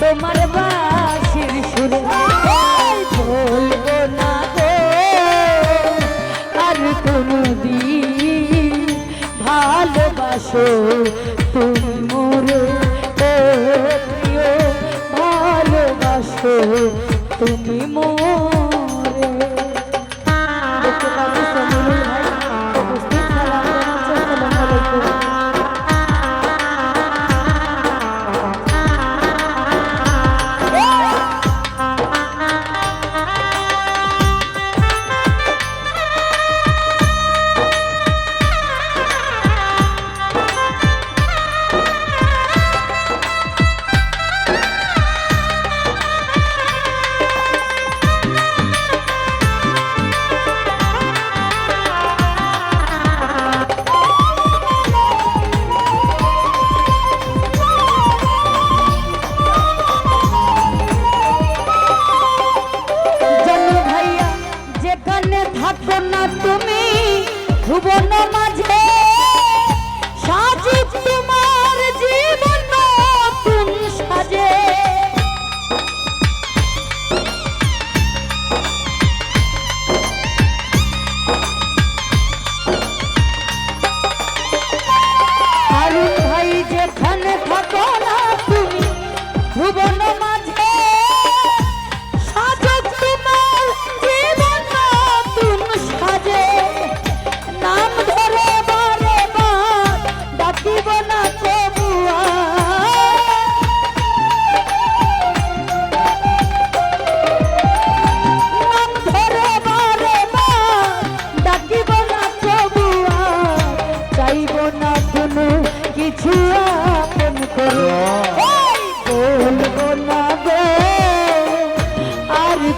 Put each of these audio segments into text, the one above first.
তোমার বাসির সুরে বলব না গো। আর কোনো ভালোবাসো তুমি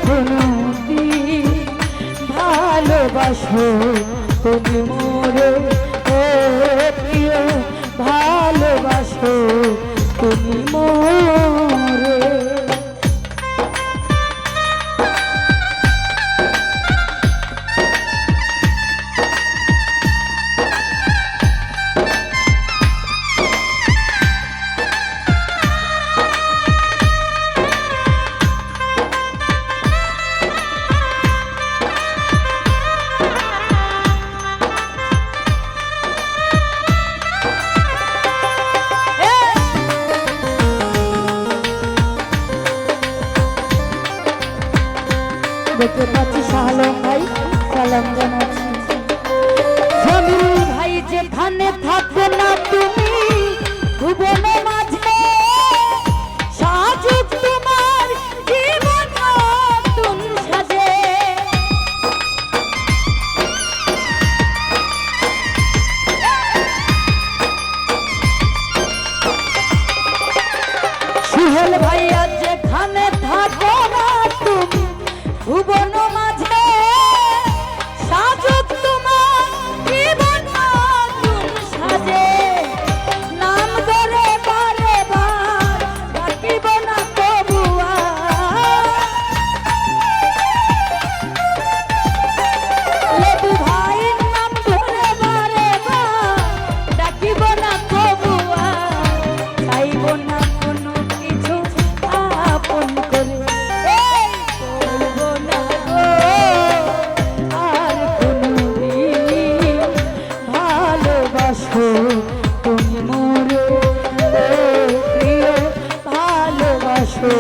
কোনো ভালোবাসো তুমি মোরে। ও প্রিয় ভালোবাসো। দেখতে পাচ্ছি শাহলম ভাই সালাম জানাচ্ছি। ভাই যেখানে থাকো না তুমি ভুবনে মাঝে ভুবন মা আসো তুমি মোরে প্রিয় ভালোবাসো।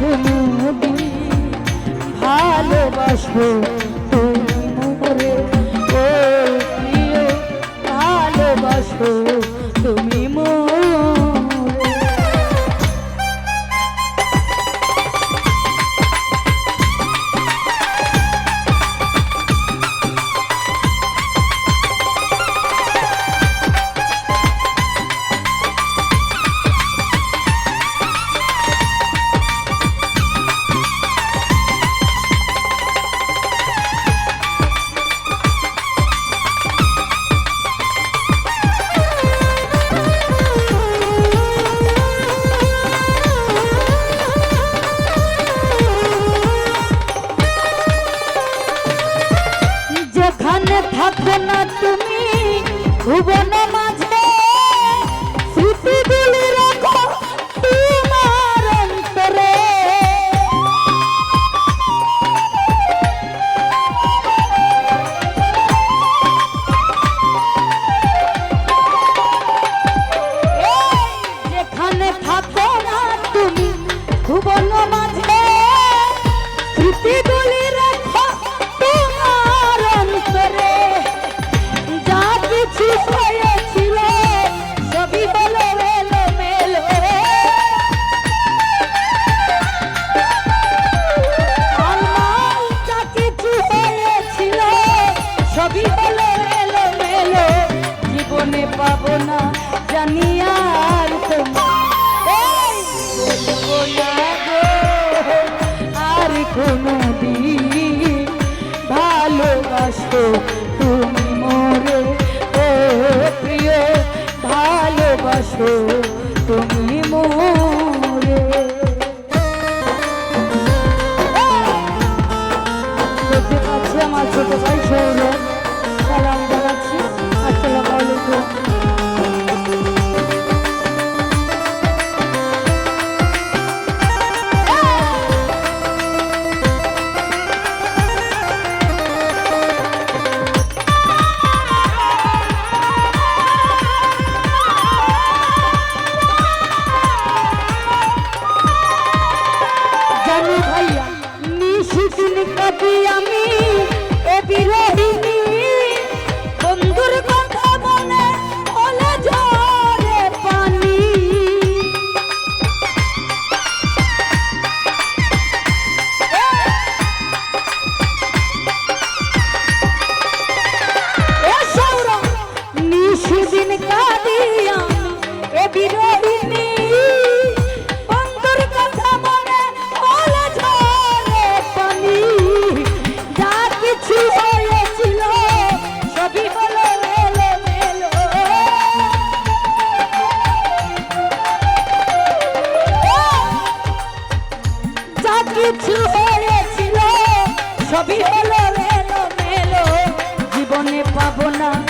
তুমি ভালোবাসো তুমি। মোরে ভালোবাসো। Ruben Mama. Oh. না